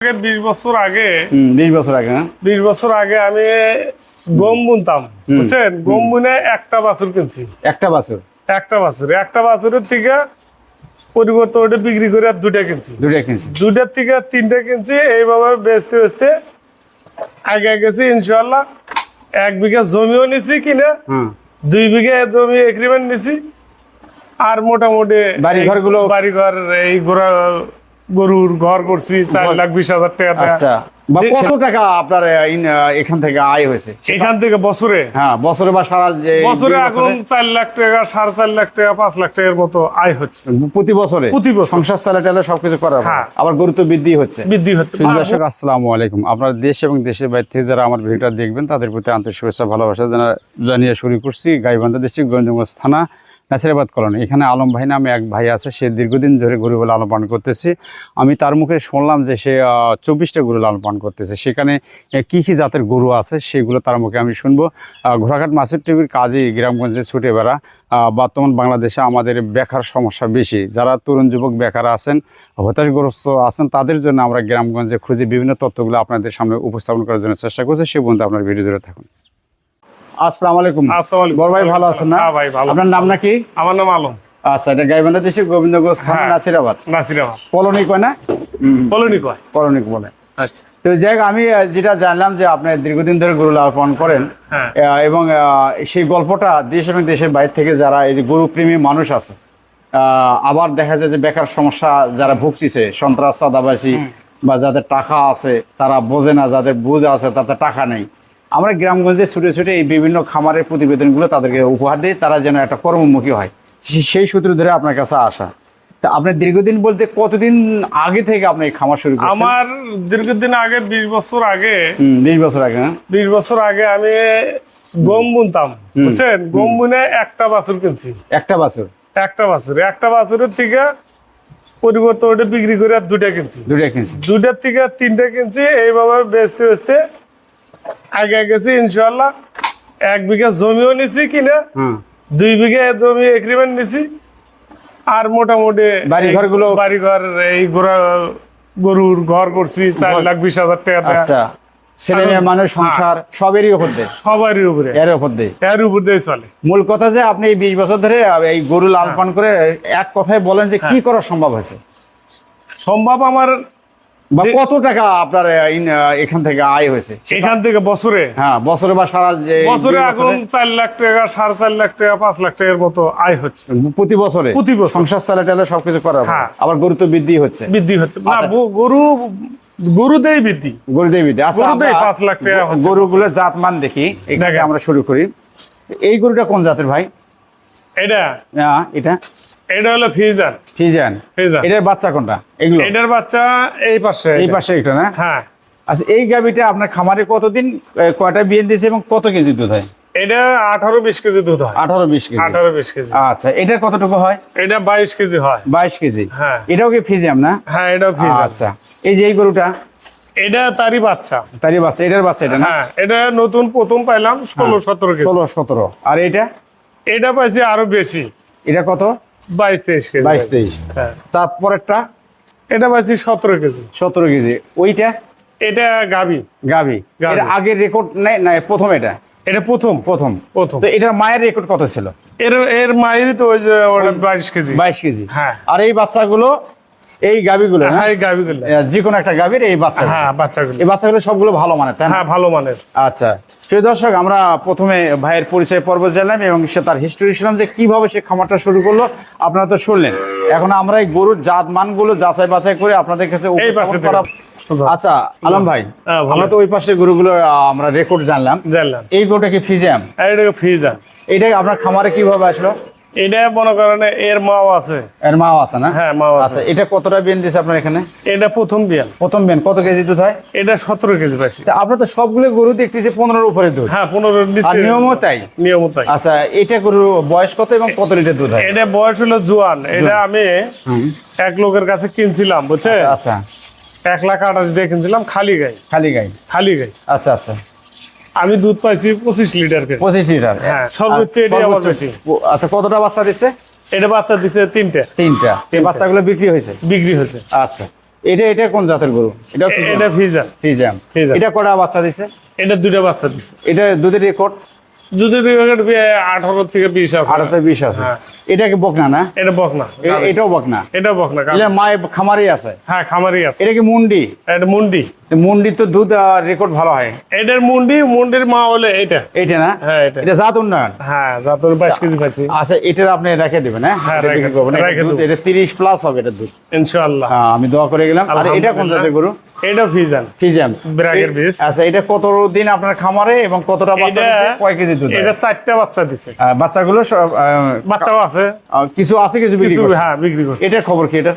আগে বিশ বছর আগে হুম বিশ বছর আগে না বিশ বছর আগে আমি গম বুনতাম বুঝছেন? গম বুনে একটা বাছুর কিনছি। একটা বছর? একটা বাছুর। একটা বাছুরের থেকে পরিবর্তে ওটা বিক্রি করে আর দুটা কিনছি। দুটা কিনছি। দুটার থেকে তিনটা কিনছি এইভাবে বেচতে বেচতে আগে গেছি ইনশাল্লাহ এক বিঘা জমিও নিছি কিনে হ্যাঁ দুই বিঘা জমি এগ্রিমেন্ট নিছি আর মোটামুটি বাড়ি ঘরগুলো- বাড়ি ঘর এই গোড়া গরুর ঘর করছি চার লাখ বিশ হাজার টাকা আচ্ছা। কত টাকা আপনার এখান থেকে আয় হয়েছে? এখান থেকে বছরে? হ্যাঁ বছরে বা সারা যে বছরে এখন চার লাখ টাকা সাড়ে চার লাখ টাকা পাঁচ লাখ টাকার মতো আয় হচ্ছে। প্রতি বছরে? প্রতি বছর। সংসার চালা টালা সবকিছু করা হয়। আবার গুরুত্ব বৃদ্ধি হচ্ছে। বৃদ্ধি হচ্ছে। দর্শক আসসালামু আলাইকুম। আপনার দেশ এবং দেশের বাইরে থেকে যারা আমার ভিডিওটা দেখবেন তাদের প্রতি আন্তরিক শুভেচ্ছা ভালোবাসা জানা- জানিয়ে শুরু করছি। গাইবান্ধা ডিস্ট্রিক্ট গোবিন্দগঞ্জ থানা। নাসিরাবাদ কলোনি। এখানে আলম ভাই নামে এক ভাই আছে, সে দীর্ঘদিন ধরে গরু লালন পালন করতেছে। আমি তার মুখে শুনলাম যে সে চব্বিশটা গরু লালন পালন করতেছে। সেখানে কি কি জাতের গরু আছে সেগুলো তার মুখে আমি শুনব। ঘোড়াঘাট মাছের টিভির কাজে গ্রামগঞ্জে ছুটে বেড়া। বর্তমান বাংলাদেশে আমাদের বেকার সমস্যা বেশি। যারা তরুণ যুবক, বেকার আছেন, হতাশগ্রস্ত আছেন, তাদের জন্য আমরা গ্রামগঞ্জে খুঁজে বিভিন্ন তথ্যগুলো আপনাদের সামনে উপস্থাপন করার জন্য চেষ্টা করছি। সে পর্যন্ত আপনার ভিডিও জুড়ে থাকুন। আসসালামু আলাইকুম। আসসালামু আলাইকুম। বড় ভাই ভালো আছেন না? হ্যাঁ ভাই, ভালো। আপনার নাম নাকি? আমার নাম আলম। আচ্ছা এটা গাইবান্ধা দেশে গোবিন্দগঞ্জ থানা হ্যাঁ। নাসিরাবাদ। নাসিরাবাদ। কলোনি কয় না? বলনি কয়। কলোনি বলে। আচ্ছা। তো যাই আমি যেটা জানলাম যে আপনি দীর্ঘদিন ধরে গরু লালন করেন হ্যাঁ। এবং সেই গল্পটা দেশ এবং দেশের বাইরে থেকে যারা এই যে গরু প্রেমী মানুষ আছে আহ, আবার দেখা যায় যে বেকার সমস্যা যারা ভুগতিছে সন্ত্রাস চাঁদাবাসী বা যাদের টাকা আছে তারা বোঝে না যাদের বুঝ আছে তাদের টাকা নেই। আমরা গ্রামগঞ্জে ছুটে ছুটে এই বিভিন্ন খামারের প্রতিবেদনগুলো তাদেরকে উপহার দিই তারা যেন একটা কর্মমুখী হয়। সেই সূত্র ধরে আপনার কাছে আসা। তা আপনি দীর্ঘদিন বলতে কতদিন আগে থেকে আপনি এই খামার শুরু করছেন? আমার দীর্ঘদিন আগে বিশ বছর আগে হুম, বিশ বছর আগে না বিশ বছর আগে আমি গম বুনতাম বুঝছেন? গম বুনে একটা বাছুর কিনছি। একটা বছর? একটা বাছুর। একটা বাছুরের থেকে পরিবর্তে ওটা বিক্রি করে আর দুটা কিনছি। দুটা কিনছি। দুটার থেকে তিনটা কিনছি এইভাবে বেচতে বেচতে আগে গেছি ইনশাল্লাহ এক বিঘা জমিও নিছি কিনে হ্যাঁ দুই বিঘা জমি এগ্রিমেন্ট নিছি। আর মোটামুটি বাড়ি এই ঘরগুলো- বাড়ি ঘর এই গোড়া গরুর ঘর করছি চার লাখ বিশ হাজার টাকা। আচ্ছা। ছেলে মেয়ে মানুষ সংসার সবেরই ওপর দেয়? সবারই উপরে এর ওপর দেয়? এর উপর দিয়ে চলে। মূল কথা যে আপনি এই বিশ বছর ধরে এই গরু লালন পালন করে এক কথায় বলেন যে কি করা সম্ভব হয়েছে? সম্ভব আমার বা কত টাকা আপনার এখান থেকে আয় হয়েছে? এখান থেকে বছরে? হ্যাঁ বছরে বা সারা যে বছরে এখন চার লাখ টাকা সাড়ে চার লাখ টাকা পাঁচ লাখ টাকার মতো আয় হচ্ছে। প্রতি বছরে? প্রতি বছর। সংসার চালা টালা সবকিছু করা হ্যাঁ। আবার গরু তো বৃদ্ধি হচ্ছে। বৃদ্ধি হচ্ছে। আচ্ছা। গরু গরুতেই বৃদ্ধি। বৃদ্ধি। আচ্ছা পাঁচ লাখ টাকা জাত মান দেখি। দেখেন। আমরা শুরু করি। এই গরুটা কোন জাতের ভাই? এটা? হ্যাঁ, এটা? এটা হলো ফিজার ফিজান ফিজান এটার বাচ্চা কোনটা? এগুলো? এটার বাচ্চা এই পাশে এই পাশে একটা না? হ্যাঁ। আচ্ছা এই গাবিটা আপনার খামারে কতদিন কয়টা বিয়ে দিয়েছে এবং কত কেজি দুধ হয়? এটা আঠারো বিশ কেজি দুধ হয়। আঠারো বিশ কেজি। আঠারো বিশ কেজি। আচ্ছা এটার কতটুকু হয়? এটা বাইশ কেজি হয়। বাইশ কেজি। হ্যাঁ। এটাও কি ফিজিয়াম না? হ্যাঁ এটা ফিজার আচ্ছা এই যে এই গরুটা? এটা তারই বাচ্চা। তারই বাচ্চা এটার বাচ্চা এটা না? হ্যাঁ এটা নতুন প্রথম পাইলাম ষোলো সতেরো ষোলো সতেরো। আর এটা? এটা পাইছি আরও বেশি। এটা কত? বাইশ তেইশ কেজি বাইশ তেইশ। হ্যাঁ। তারপরেরটা? এটা পাইছি সতেরো কেজি। সতেরো কেজি। ওইটা? এটা গাবি। গাবি। গাভী। আগের রেকর্ড নাই না প্রথম এটা? এটা প্রথম। প্রথম। প্রথম। তো এটার মায়ের রেকর্ড কত ছিল? এর এর মায়েরই তো ওই যে বাইশ কেজি। বাইশ কেজি। হ্যাঁ। আর এই বাচ্চাগুলো এই গাবিগুলো? হ্যাঁ এই গাবিগুলো যে কোনো একটা গাভীর এই বাচ্চা হ্যাঁ বাচ্চাগুলো। এই বাচ্চাগুলো সবগুলো ভালো মানের তাই হ্যাঁ ভালো মানের। আচ্ছা। প্রিয় দর্শক আমরা প্রথমে ভাইয়ের পরিচয় পর্ব জানলাম এবং সে তার হিস্টোরি শুনলাম যে কীভাবে সে খামারটা শুরু করল। আপনারা তো শুনলেন। এখন আমরা এই গরুর জাত মানগুলো যাচাই বাছাই করে আপনাদের কাছে আচ্ছা আলম ভাই হ্যাঁ। আমরা তো ওই পাশে গরুগুলো আমরা রেকর্ড জানলাম। জানলাম। এই গরুটা কি ফিজিয়াম? আর এটা ফিজা এটা আপনার খামারে কীভাবে আসলো? এটা মনে করেন এর মাও আছে। এর মাও আছে না? হ্যাঁ মাও আছে। আচ্ছা এটা কতটা বেন দিয়েছে আপনার এখানে? এটা প্রথম বিয়ান প্রথম বেন কত কেজি দুধ হয়? এটা সতেরো কেজি পাইছি। আপনার তো সবগুলো গরু দেখতেছি পনেরোর উপরে দুধ। হ্যাঁ পনেরো নিয়মও তাই? নিয়ম তাই। আচ্ছা এটা গরুর বয়স কত এবং কত লিটার দুধ হয়? এটা বয়স হলো জোয়ান। এটা আমি এক লোকের কাছে কিনছিলাম বুঝছে আচ্ছা। এক লাখ আঠাশ দিয়ে কিনছিলাম খালি গাই। খালি গাই। খালি গাই। আচ্ছা আচ্ছা। আমি দুধ পাইছি পঁচিশ লিটার পঁচিশ লিটার। হ্যাঁ, সর্বোচ্চ এটাই আমার বেশি। আচ্ছা কতটা বাচ্চা দিচ্ছে এটা বাচ্চা দিছে তিনটে। তিনটা। এই বাচ্চাগুলো বিক্রি হয়েছে? বিক্রি হয়েছে। আচ্ছা। এটা এটা কোন জাতের গরু? এটা এটা ফিজান ফিজিয়াম ফিজিয়াম। এটা কটা বাচ্চা দিছে? এটা দুইটা বাচ্চা দিছে। এটা দুধের রেকর্ড দুধের রেকর্ড আঠারো থেকে বিশ আছে। আঠারো বিশ আছে। হ্যাঁ। এটা কি বকনা না? এটা বকনা। এটাও বকনা? এটা বকনা এটা মায়ের খামারই আছে? হ্যাঁ খামারি আছে। এটা কি মুন্ডি? এটা মুন্ডি। মুন্ডি তো দুধ রেকর্ড ভালো হয়। এটার মুন্ডি মুন্ডির মা হলে এটা এইটা না? হ্যাঁ এটা এটা জাত উন্নয়ন? হ্যাঁ যা তোর বাইশ কেজি পাইছি। আচ্ছা এটার আপনি রেখে দেবেন হ্যাঁ? হ্যাঁ, এটা বিক্রি করবেন এটা। এটা তিরিশ প্লাস হবে এটা দুধ। ইনশাআল্লাহ। হ্যাঁ, আমি দোয়া করে গেলাম। আর এটা কোন জাতের গরু? এটা ফিজান। ব্রাগের বীজ। আচ্ছা এটা কত দিন আপনার খামারে এবং কতটা বাচ্চা এটা দিছে? কয় কেজি দুধ? এটা চারটা বাচ্চা দিছে। আহ, বাচ্চাগুলো সব বাচ্চাও আছে। কিছু আছে কিছু বিক্রি করছে। হ্যাঁ বিক্রি করছে। এটার খবর কি এটা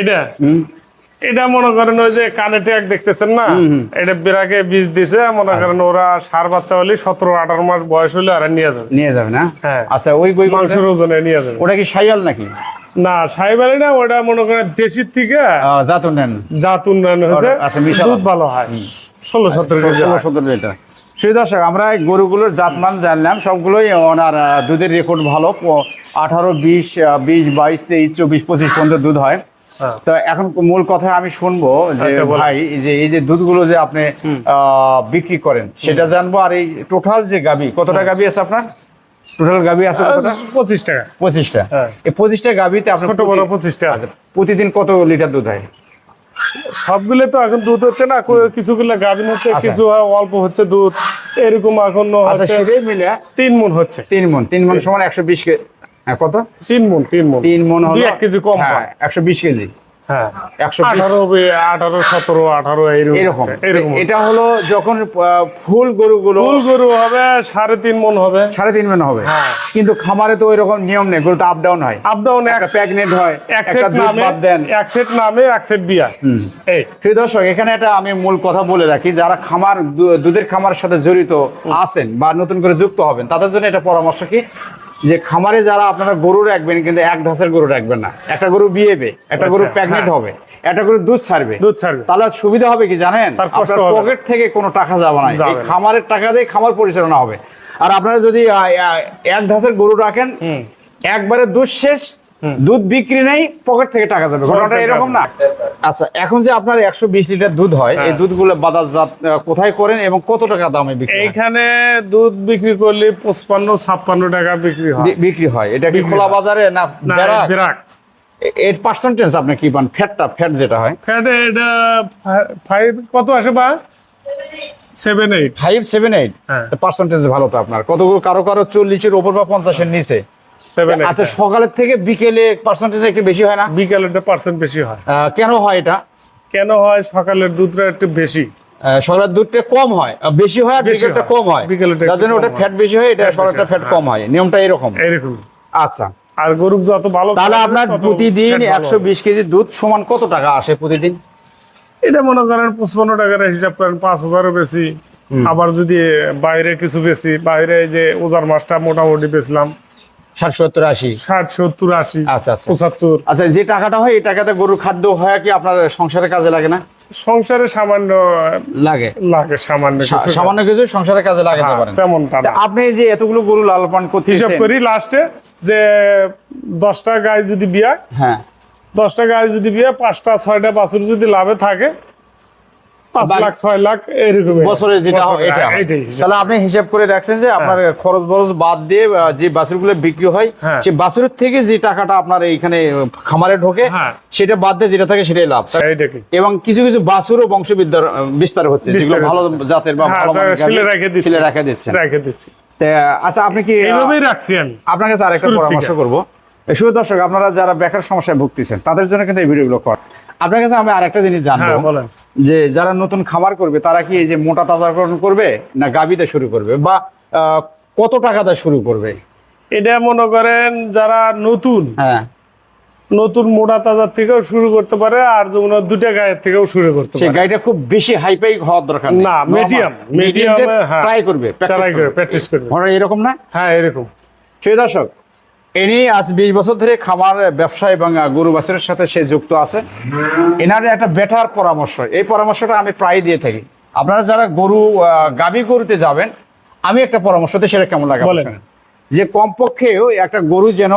এটা? হুম? এটা মনে করেন ওই যে কানে ট্যাগ দেখতেছেন না? এটা বিরাকে বীজ দিছে মনে আচ্ছা। করেন ওরা সার বাচ্চা হলে সতেরো আঠারো মাস বয়স হলে আর নিয়ে যাবে। নিয়ে যাবে না? হ্যাঁ। আচ্ছা ওই গই মাংসের ওজনে নিয়ে যাবে। ওটা কি সাইয়াল নাকি? না সাইবারি না ওটা মনে করেন দেশির থেকে জাত উন্নয়ন জাত উন্নয়ন হয়েছে। আচ্ছা, মিশাল দুধ ভালো হয়। ষোলো সতেরো ষোলো সতেরো লিটার। সেই দর্শক আমরা গরুগুলোর জাতমান জানলাম সবগুলোই ওনার দুধের রেকর্ড ভালো। আঠারো বিশ বিশ বাইশ তেইশ চব্বিশ পঁচিশ পর্যন্ত দুধ হয় হ্যাঁ। তো এখন মূল কথা আমি শুনব যে আচ্ছা, ভাই যে এই যে দুধগুলো যে আপনি বিক্রি করেন সেটা জানব। আর এই টোটাল যে গাবি কতটা গাবি আছে আপনার? টোটাল গাবি আছে কতটা পঁচিশ টাকা। পঁচিশটা হ্যাঁ। এই পঁচিশটা গাবিতে আপনার ছোট বড় পঁচিশটা আছে। প্রতিদিন কত লিটার দুধ হয়? সবগুলো তো এখন দুধ হচ্ছে না কিছুগুলো গাভিন হচ্ছে আচ্ছা। কিছু অল্প হচ্ছে দুধ এরকম এখন আচ্ছা সেটাই মিলে তিন মন হচ্ছে। তিন মন তিন মন সমান একশো বিশ কে হ্যাঁ, কত? তিন মন তিন মন তিন মন হলো এক কেজি কম হ্যাঁ একশো বিশ কেজি। হ্যাঁ। একশো আঠারো আঠারো সতেরো আঠারো এরকম এরকম হচ্ছে, এরকম। এ- এটা হলো যখন ফুল গরুগুলো ফুল গরু হবে সাড়ে তিন মন হবে। সাড়ে তিন মন হবে। হ্যাঁ। কিন্তু খামারে তো ওই রকম নিয়ম নেই গরু তো আপ ডাউন হয় আপ ডাউন এক একটা প্রেগনেন্ট হয় এক সেট নামে দেন। এক সেট নামে এক সেট বিয়া এই। সেই দর্শক এখানে একটা আমি মূল কথা বলে রাখি যারা খামার দুধের খামারের সাথে জড়িত আছেন বা নতুন করে যুক্ত হবেন তাদের জন্য এটা পরামর্শ কি? যে খামারে যারা আপনারা গরু রাখবেন কিন্তু এক ধাসের গরু রাখবেন না। একটা গরু বিয়েবে একটা গরু আচ্ছা, প্রেগনেন্ট হ্যাঁ। হবে একটা গরু দুধ ছাড়বে। দুধ ছাড়বে। তাহলে সুবিধা হবে কি জানেন? তার আপনার পকেট থেকে কোনো টাকা যাবে না। এই খামারের টাকা দিয়ে খামার পরিচালনা হবে। আর আপনারা যদি এক ধাসের গরু রাখেন একবারে দুধ শেষ দুধ বিক্রি নেই পকেট থেকে টাকা যাবে। ঘটনাটা এরকম না। আচ্ছা এখন যে আপনার একশো বিশ লিটার দুধ হয় এই দুধগুলো বাজারজাত কোথায় করেন এবং কত টাকা দামে বিক্রি হয়? এইখানে দুধ বিক্রি করলে পঁচপান্ন ছাপ্পান্ন টাকা বিক্রি হয়। বিক্রি হয়। এটা কি খোলা বাজারে না বিরাট এর পার্সেন্টেজ আপনি কি পান? ফ্যাটটা ফ্যাট যেটা হয়। ফ্যাটে এটা ফাইভ কত আসে বা? Seven eight five seven eight হ্যাঁ। পার্সেন্টেজ ভালো তো আপনার। কতগুলো কারও কারও চল্লিশের ওপর বা পঞ্চাশের নিচে? আচ্ছা সকালের থেকে বিকেলে পার্সেন্টেজ একটু বেশি হয় না? বিকালেরটা পার্সেন্ট বেশি হয়। কেন হয় এটা? কেন হয় সকালের দুধটা একটু বেশি? সকালের দুধটা কম হয়। বেশি হয় আর বিকেলটা। কম হয়। যার জন্য ওটা ফ্যাট বেশি হয় এটা বেশি, ফ্যাট। কম হয়। নিয়মটা এরকম। এরকম। আচ্ছা। আর গরু যত ভালো তাহলে আপনার প্রতিদিন একশো। বিশ কেজি দুধ সমান কত টাকা আসে প্রতিদিন? এটা মনে করেন পঁচপান্ন টাকার হিসাব করেন পাঁচ হাজারও বেশি। আবার যদি বাইরে কিছু বেশি বাইরে যে ওজার মাছটা মোটামুটি বেচলাম ষাট সত্তর আশি। ষাট সত্তর আশি। আচ্ছা, আচ্ছা। পঁচাত্তর। আচ্ছা যে টাকাটা হয় এই টাকাতে গরুর খাদ্য হয় কি আপনার সংসারের কাজে লাগে না? সংসারে সামান্য লাগে। লাগে সামান্য সামান্য কিছু সংসারের কাজে লাগাতে হ্যাঁ, পারেন। তেমনটা। আপনি যে এতগুলো গরু লালন পালন হিসাব করি লাস্টে যে দশটা গায়ে যদি বিয়া হ্যাঁ। দশটা গায়ে যদি বিয়ে পাঁচটা ছয়টা বাছুর যদি লাভে থাকে পাঁচ লাখ ছয় লাখ এরকম বছরে যেটা এটা। এটাই হিসাব। তাহলে আপনি হিসাব করে রাখছেন যে আপনার খরচ বরচ বাদ দিয়ে যে বাছুরগুলো বিক্রি হয়। সেই বাছুরের থেকে যে টাকাটা আপনার এইখানে খামারে ঢোকে। সেটা বাদ দিয়ে যেটা থাকে সেটাই লাভ এবং কিছু কিছু বাছুরও বংশবিদ্যার আহ, বিস্তার হচ্ছে যেগুলো ভালো জাতের বা হ্যাঁ, ভালো রেখে দিচ্ছি। রেখে আচ্ছা আপনি কি আহ, এইভাবেই রাখছি আমি আপনার কাছে আরেকটা পরামর্শ। করব শুধু দর্শক আপনারা যারা বেকার সমস্যায় ভুগতেছেন তাদের জন্য কিন্তু এই ভিডিওগুলো কর আপনার কাছে আমি আরেকটা জিনিস জানব। হ্যাঁ, যে যারা নতুন খামার করবে তারা কি এই যে মোটা তাজাকরণ করবে না গাবিতে শুরু করবে? বা কত টাকাতে শুরু করবে? এটা মনে করেন যারা নতুন হ্যাঁ। নতুন মোটা তাজার থেকেও শুরু করতে পারে আর যেমন দুটা গায়ের থেকেও শুরু করতে পারে। গাড়িটা খুব বেশি হাইপাই হওয়ার দরকার নেই। না, মিডিয়াম মিডিয়াম হ্যাঁ। ট্রাই করবে ট্রাই করে প্র্যাকটিস করবে। এরকম না? হ্যাঁ এরকম। সেই দর্শক ইনি আজ বিশ বছর ধরে খামার ব্যবসা এবং গরু বাছুরের সাথে সে যুক্ত আছে। এনার একটা বেটার পরামর্শ। এই পরামর্শটা আমি প্রায় দিয়ে থাকি। আপনারা যারা গরু গাভী গরুতে যাবেন আমি একটা পরামর্শ দিই সেটা কেমন লাগে। যে কমপক্ষেও একটা গরু যেন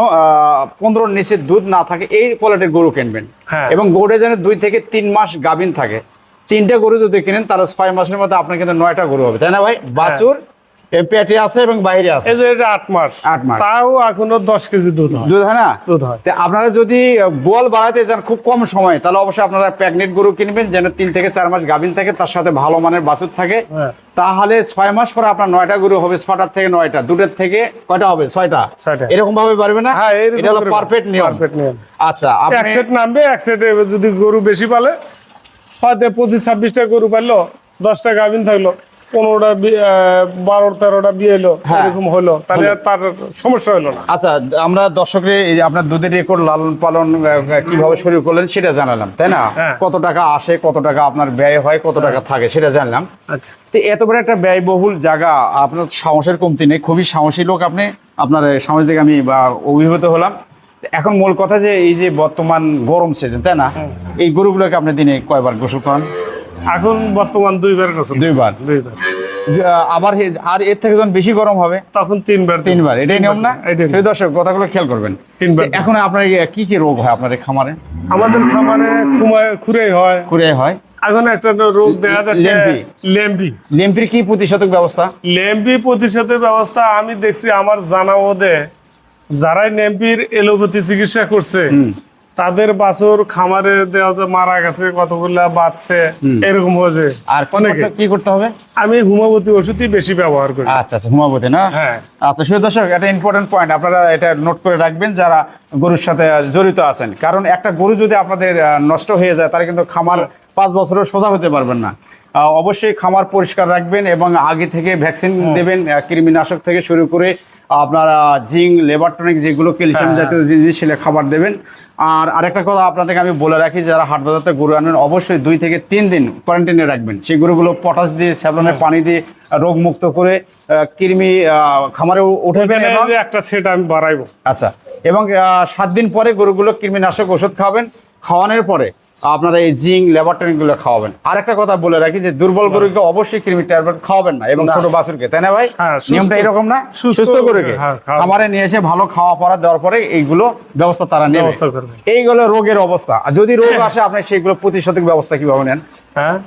পনেরো নিচে দুধ না থাকে এই কোয়ালিটির গরু কিনবেন। হ্যাঁ। এবং গরুটা যেন দুই থেকে তিন মাস গাভিন থাকে। তিনটা গরু যদি কিনেন তাহলে ছয় মাসের মধ্যে আপনার কিন্তু নয়টা গরু হবে। তাই না ভাই? বাছুর এ পেটে আছে এবং বাইরে আছে? এই যে এটা আট মাস। আট মাস। তাও এখনও দশ কেজি দুধ হয়। দুধ হয় না? দুধ হয়। তা আপনারা যদি গোয়াল বাড়াতে চান খুব কম সময় তাহলে অবশ্যই আপনারা প্যাগনেট গরু কিনবেন যেন তিন থেকে চার মাস গাভিন থাকে তার সাথে ভালো মানের বাছুর থাকে। হ্যাঁ। তাহলে ছয় মাস পরে আপনার নয়টা গরু হবে ছটার থেকে নয়টা দুটোর থেকে কয়টা হবে? ছয়টা? ছয়টা। এরকম ভাবে পারবে না? হ্যাঁ, এটা হলো পারফেক্ট নিয়ম। perfect নিয়ম। আচ্ছা এক আপনি সেট নামবে এক সেটে যদি গরু বেশি পালে হয়তো পঁচিশ ছাব্বিশটা গরু পাইলো দশটা গাভিন থাকল পনেরোটা বারো তেরোটা বিয়ে এলো হ্যাঁ। এরকম হলো তাহলে তার সমস্যা হলো না। আচ্ছা আমরা দর্শকরে আপনার দুধের রেকর্ড লালন পালন কীভাবে শুরু করলেন সেটা জানালাম তাই না? হ্যাঁ। কত টাকা আসে কত টাকা আপনার ব্যয় হয় কত টাকা থাকে সেটা জানলাম। আচ্ছা। তো এত বড় একটা ব্যয়বহুল জায়গা আপনার সাহসের কমতি নেই খুবই সাহসী লোক আপনি আপনার সাহস থেকে আমি বা, অভিভূত হলাম। এখন মূল কথা যে এই যে বর্তমান গরম সিজন তাই না? এই গরুগুলোকে আপনি দিনে কয়বার গোসল করান? এখন বর্তমান দুইবার গোসল দুইবার? দুইবার। আবার আর এর থেকে যখন বেশি গরম হবে তখন তিনবার তিনবার। এটাই নিয়ম না? সেই দর্শক কথাগুলো খেয়াল করবেন। তিনবার এখন আপনার কি কি রোগ হয় আপনার খামারে? আমাদের খামারে খুঁড়ে হয়। করে হয়? এখন একটা রোগ দেখা যাচ্ছে লেম্পি। লেম্পি। লেম্পির কি প্রতিশতক ব্যবস্থা? লেম্পি প্রতিশোধের ব্যবস্থা আমি দেখছি আমার জানা বোধে যারাই নেম্পির এলোপ্যাথি চিকিৎসা করছে তাদের বাছুর খামারে দেওয়া যায় মারা গেছে কতগুলা বাচ্চে এরকম হয়েছে আর কি অনেকে। করতে- কি করতে হবে? আমি হুমাবতী ওষুধই বেশি ব্যবহার করি। আচ্ছা আচ্ছা হুমাবতী না? হ্যাঁ। আচ্ছা শুধু দর্শক এটা ইম্পর্টেন্ট পয়েন্ট আপনারা এটা নোট করে রাখবেন যারা গরুর সাথে জড়িত আছেন। কারণ একটা গরু যদি আপনাদের নষ্ট হয়ে যায় তারা কিন্তু খামার পাঁচ বছরের সোজা হতে পারবেন না। অবশ্যই খামার পরিষ্কার রাখবেন এবং আগে থেকে ভ্যাকসিন দেবেন কৃমিনাশক থেকে শুরু করে আপনারা জিঙ্ক লেবারটনিক যেগুলো ক্যালসিয়াম জাতীয় জিনিস সেটা খাবার দেবেন। আর আরেকটা কথা আপনাদেরকে আমি বলে রাখি যারা হাট বাজারতে গরু আনেন অবশ্যই দুই থেকে তিন দিন কোয়ারেন্টাইনে রাখবেন। সেই গরুগুলো পটাশ দিয়ে স্যাবলনের পানি দিয়ে রোগ মুক্ত করে কৃমি খামারে উঠাবেন একটা সেট আমি বাড়াইবো। আচ্ছা এবং সাত দিন পরে গরুগুলো কৃমিনাশক ওষুধ খাওয়াবেন খাওয়ানোর পরে আপনারা এই জিঙ্ক ল্যাবরেটরিগুলো খাওয়াবেন। আরেকটা কথা বলে রাখি যে দুর্বল গরুকে অবশ্যই কৃমি ট্যাবলেট খাওয়াবেন না এবং ছোট বাছুরকে তাই না ভাই? হ্যাঁ, নিয়মটা এরকম না? সুস্থ গরুকে হ্যাঁ, খামারে নিয়ে এসে ভালো খাওয়া পড়া দেওয়ার পরে এইগুলো ব্যবস্থা তারা নেবে। ব্যবস্থা করবে। এইগুলো রোগের অবস্থা। আর যদি রোগ আসে আপনি সেগুলো প্রতিশোধক ব্যবস্থা কীভাবে নেন? হ্যাঁ।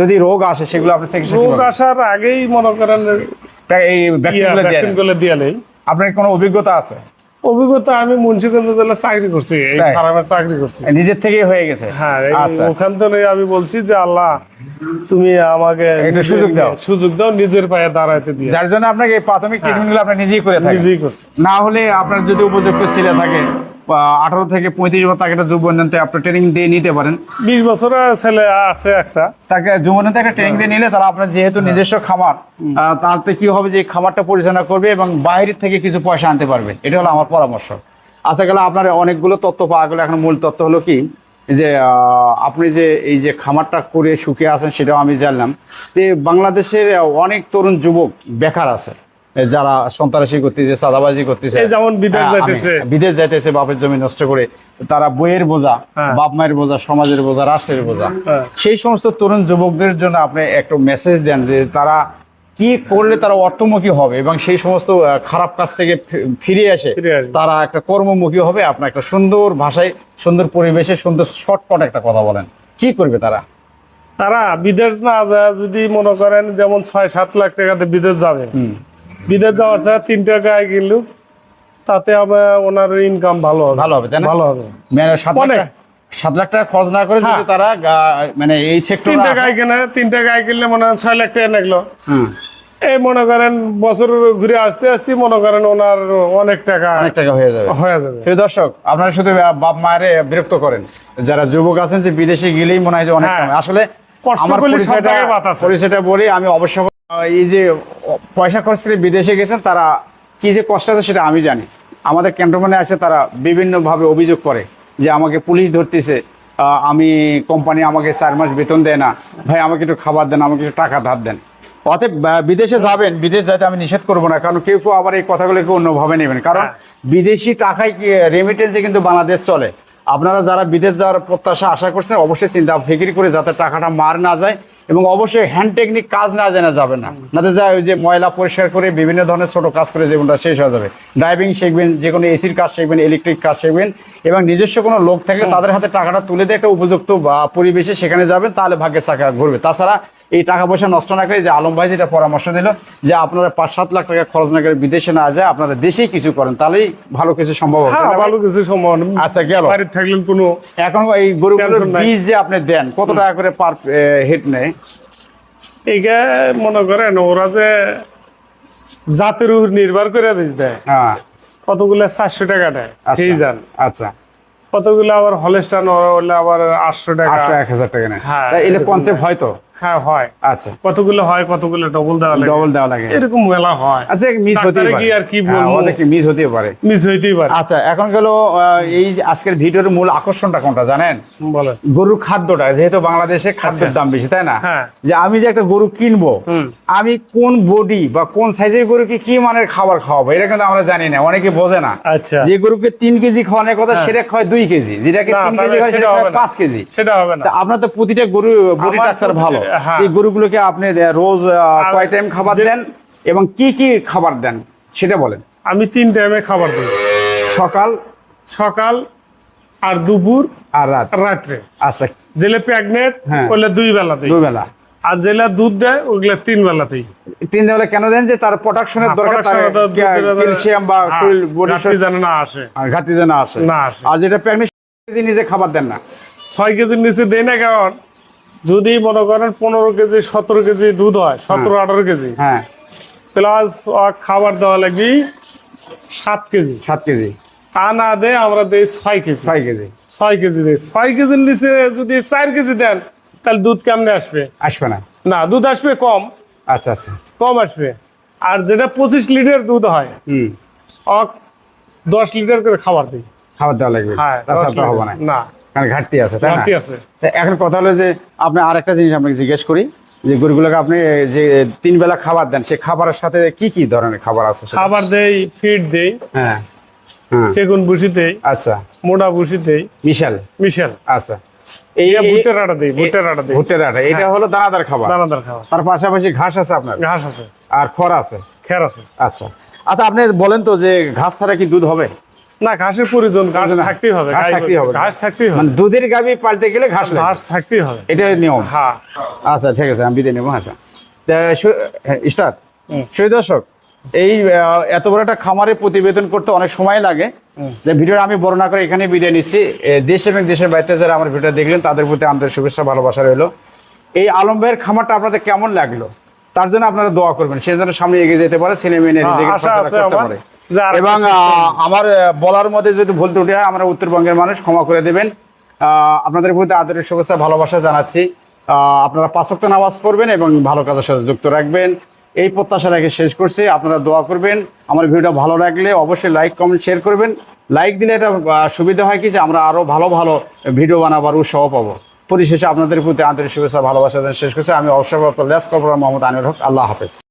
যদি রোগ আসে সেগুলো আপনি চিকিৎসা রোগ আসার আগেই মনে করেন এই ভ্যাকসিনগুলো দিয়ে ভ্যাকসিন দিয়ে নেই। আপনার কোনো অভিজ্ঞতা আছে? অভিজ্ঞতা আমি মুন্সিগঞ্জ জেলা চাকরি করছি এই ফার্মের চাকরি করছি। নিজের থেকেই হয়ে গেছে? হ্যাঁ আচ্ছা। ওখান থেকে আমি বলছি যে আল্লাহ তুমি আমাকে একটা সুযোগ দাও। সুযোগ দাও নিজের পায়ে দাঁড়াইতে দিও যার জন্য আপনাকে প্রাথমিক ট্রিটমেন্টগুলো আপনি নিজেই করে থাকেন। নিজেই করছি। না হলে আপনার যদি উপযুক্ত ছেলে থাকে আঠারো থেকে পঁয়ত্রিশ বছর তাকে একটা যুবনেতে আপনার ট্রেনিং দিয়ে নিতে পারেন। বিশ বছরের ছেলে আছে একটা। তাকে যুবনেতে একটা ট্রেনিং দিয়ে নিলে তারা আপনার যেহেতু নিজস্ব খামার তাতে কি হবে যে খামারটা পরিচালনা করবে এবং বাইরে থেকে কিছু পয়সা আনতে পারবে। এটা হলো আমার পরামর্শ। আশা গেলে আপনার অনেকগুলো তথ্য পাওয়া গেলো। এখন মূল তথ্য হলো কি যে আপনি যে এই যে খামারটা করে সুখে আছেন সেটাও আমি জানলাম। যে বাংলাদেশের অনেক তরুণ যুবক বেকার আছে। যারা সন্ত্রাসী করতেছে সাদাবাজি করতেছে যেমন বিদেশ হ্যাঁ, যাইতেছে। বিদেশ যাইতেছে বাপের জমি নষ্ট করে তারা বইয়ের বোঝা হ্যাঁ। বাপ মায়ের বোঝা সমাজের বোঝা রাষ্ট্রের বোঝা হ্যাঁ। সেই সমস্ত তরুণ যুবকদের জন্য আপনি একটা মেসেজ দেন যে তারা কি করলে তারা অর্থমুখী হবে এবং সেই সমস্ত খারাপ কাজ থেকে ফিরে আসে তারা একটা কর্মমুখী হবে আপনার একটা সুন্দর ভাষায় সুন্দর পরিবেশে সুন্দর শর্টকট একটা কথা বলেন কি করবে তারা তারা বিদেশ না যায় যদি মনে করেন যেমন ছয় সাত লাখ টাকাতে বিদেশ যাবে বিদেশ যাওয়ার ছাড়া তিন টাকা আয় কিনলুক তাতে আবার ওনার ইনকাম ভালো হবে। ভালো হবে, তাই না? ভালো হবে। মানে সাত লাখ টাকা- সাত লাখ টাকা খরচ না করে যদি হ্যাঁ। তারা মানে এই সেক্টর তিন টাকা আয় কিনে তিন টাকা কিনলে মনে হয় ছয় লাখ টাকা লাগল এই মনে করেন বছর ঘুরে আসতে আসতে মনে করেন ওনার অনেক টাকা অনেক টাকা হয়ে যাবে। হয়ে যাবে। সেই দর্শক আপনারা শুধু বাপ মায়ের বিরক্ত করেন। যারা যুবক আছেন যে বিদেশে গেলেই মনে হয় যে অনেক হ্যাঁ। আসলে আমার পরিচয়টা বলি আমি অবশ্য এই যে পয়সা খরচ করে বিদেশে গেছেন তারা কি যে কষ্ট আছে সেটা আমি জানি। আমাদের ক্যান্টনমেন্টে আসে তারা বিভিন্নভাবে অভিযোগ করে যে আমাকে পুলিশ ধরতেছে আমি কোম্পানি আমাকে চার মাস বেতন দেয় না ভাই আমাকে একটু খাবার দেন আমাকে একটু টাকা ধার দেন। অতএব বিদেশে যাবেন বিদেশ যাইতে আমি নিষেধ করব না কারণ কেউ কেউ আবার এই কথাগুলোকে অন্যভাবে নেবেন। কারণ বিদেশি টাকায় রেমিটেন্সে কিন্তু বাংলাদেশ চলে। আপনারা যারা বিদেশ যাওয়ার প্রত্যাশা আশা করছেন অবশ্যই চিন্তা ফিকির করে যাতে টাকাটা মার না যায় এবং অবশ্যই হ্যান্ড টেকনিক কাজ না জানা যাবে না। না তো যায় ওই যে ময়লা পরিষ্কার করে বিভিন্ন ধরনের ছোট কাজ করে জীবনটা শেষ হয়ে যাবে। ড্রাইভিং শিখবেন যে কোনো এসির কাজ শিখবেন ইলেকট্রিক কাজ শিখবেন এবং নিজস্ব কোনো লোক থাকলে তাদের হাতে টাকাটা তুলে দিয়ে একটা উপযুক্ত বা পরিবেশে সেখানে যাবেন তাহলে ভাগ্যের চাকা ঘুরবে। তাছাড়া এই টাকা পয়সা নষ্ট না করে যে আলম ভাই যেটা পরামর্শ দিল যে আপনারা পাঁচ সাত লাখ টাকা খরচ না করে বিদেশে না যায় আপনারা দেশেই কিছু করেন তাহলেই ভালো কিছু সম্ভব হবে। হ্যাঁ? ভালো কিছু সম্ভাবনা আচ্ছা গেল থাকলেন কোনো এখন এই গরুগুলোর নাই। বীজ যে আপনি দেন কত টাকা করে পার হেড নেয়? এইটা মনে করেন ওরা যে জাতের উপর নির্ভর করে বীজ দেয়। হ্যাঁ। কতগুলা চারশো টাকা দেয় সেই আচ্ছা যান আচ্ছা। কতগুলো আবার হলেস্টান হলে আবার আটশো টাকা। এক হাজার টাকা নেয়। হ্যাঁ, এটা কনসেপ্ট হয় তো? হ্যাঁ হয়। আচ্ছা। কতগুলো হয় কতগুলো ডবল দেওয়া লাগে? ডবল দেওয়া লাগে। এরকম মেলা হয়। আচ্ছা মিস হতেই পারে। আর কি হ্যাঁ, বলব? আমাদের মিস হতেই পারে। মিস হইতেই পারে। আচ্ছা এখন গেল এই আজকের ভিডিওর মূল আকর্ষণটা কোনটা জানেন? বলেন। গরুর খাদ্যটা যেহেতু বাংলাদেশে খাদ্যের দাম বেশি তাই না? হ্যাঁ। যে আমি যে একটা গরু কিনবো আমি কোন বডি বা কোন সাইজের গরুকে কি মানের খাবার খাওয়াবো এটা কিন্তু আমরা জানি না অনেকে বোঝে না। আচ্ছা। যে গরুকে তিন কেজি খাওয়ানোর কথা সেটা খাওয়ায় দুই কেজি যেটাকে তিন কেজি সেটা পাঁচ কেজি। সেটা হবে না। আপনার তো প্রতিটা গরু বডি স্ট্রাকচার ভালো। এই গরুগুলোকে আপনি রোজ কয় টাইম খাবার দেন এবং কি কি খাবার দেন সেটা বলেন। আমি তিন টাইমে খাবার দিই। সকাল সকাল আর দুপুর আর রাত। রাত্রে। আচ্ছা। জেলে প্রেগনেন্ট হ্যাঁ। ওগুলো দুই বেলাতেই দুই। বেলা। আর জেলা দুধ দেয় ওগুলো তিন বেলাতেই তিন বেলা কেন দেন যে তার প্রোডাকশনের হ্যাঁ, দরকার ক্যালসিয়াম বা হ্যাঁ, শরীর বডি ঘাটতি যেন না আসে। ঘাটতি যেন আসে। না আসে। আর যেটা প্রেগনেন্ট কেজি নিজে খাবার দেন না। ছয় কেজির নিচে দেয় না কারণ যদি মনে করেন পনেরো কেজি সতেরো কেজি দুধ হয় সতেরো আঠারো কেজি হ্যাঁ। প্লাস খাবার দেওয়া লাগবে সাত কেজি। সাত কেজি। তা না দেয় আমরা দেই ছয় কেজি। ছয় কেজি। ছয় কেজি দেয় ছয় কেজির নিচে যদি চার কেজি দেন তাহলে দুধ কেমনে আসবে? আসবে না। না দুধ আসবে কম। আচ্ছা আচ্ছা। কম আসবে। আর যেটা পঁচিশ লিটার দুধ হয় হুম। দশ লিটার করে খাবার দিই। খাবার দেওয়া লাগবে। হ্যাঁ হবে না। ঘাটতি আছে তাই না? এখন কথা হলো যে আপনি আর একটা জিনিস আপনাকে জিজ্ঞেস করি যে গরুগুলোকে আপনি যে তিন বেলা খাবার দেন সেই খাবারের সাথে কি কি ধরনের খাবার আছে খাবার দেই ফিড দেই হ্যাঁ হ্যাঁ। চেগুন ভুসি দেই আচ্ছা। মোটা ভুসি দেই। বিশাল মিশেল। আচ্ছা। এই এই এই- ভুট্টার আটা দেই ভুট্টার আটা দেই। ভুট্টার আটা এটা হলো দানাদার খাবার? দানাদার খাবার। তার পাশাপাশি ঘাস আছে আপনার? ঘাস আছে। আর খড় আছে? খের আছে। আচ্ছা। আচ্ছা আপনি বলেন তো যে ঘাস ছাড়া কি দুধ হবে? না ঘাসের প্রয়োজন ঘাস থাকতেই হবে ঘাস থাকতেই হবে। ঘাস থাকতেই হবে। মানে দুধের গাবি পাল্টে গেলে ঘাস ঘাস থাকতেই হবে। এটা নিয়ম। হ্যাঁ। আচ্ছা ঠিক আছে আমি বিদায় নেব হ্যাঁ স্টার্ট সেই দর্শক এই এত বড় একটা খামারের প্রতিবেদন করতে অনেক সময় লাগে। যে ভিডিওটা আমি বর্ণনা করে এখানে বিদায় নিচ্ছি। দেশ এবং দেশের বাইরে যারা আমার ভিডিও দেখলেন তাদের প্রতি আন্তরিক শুভেচ্ছা ভালোবাসা রইল। এই আলম ভাইয়ের খামারটা আপনাদের কেমন লাগল? তার জন্য আপনারা দোয়া করবেন। সে যেন সামনে এগিয়ে যেতে পারে ছেলে মেয়ে নিয়ে হ্যাঁ, নিজেকে করতে পারে। এবং আমার বলার মধ্যে যদি ভুল ত্রুটি হয় আমরা উত্তরবঙ্গের মানুষ ক্ষমা করে দেবেন। আপনাদের প্রতি আদরের শুভেচ্ছা ভালোবাসা জানাচ্ছি। আপনারা পাঁচক্ত নামাজ পড়বেন এবং ভালো কাজের সাথে যুক্ত রাখবেন। এই প্রত্যাশা রেখে শেষ করছি। আপনারা দোয়া করবেন। আমার ভিডিওটা ভালো লাগলে অবশ্যই লাইক কমেন্ট শেয়ার করবেন। লাইক দিলে এটা সুবিধা হয় কি যে আমরা আরও ভালো ভালো ভিডিও বানাবার উৎসাহ পাবো। পরিশেষে আপনাদের প্রতি আন্তরিক শুভেচ্ছা ভালোবাসা শেষ করছি। আমি অবশ্যই লেস কর্পোরাল মোহাম্মদ আনির হক। আল্লাহ হাফেজ।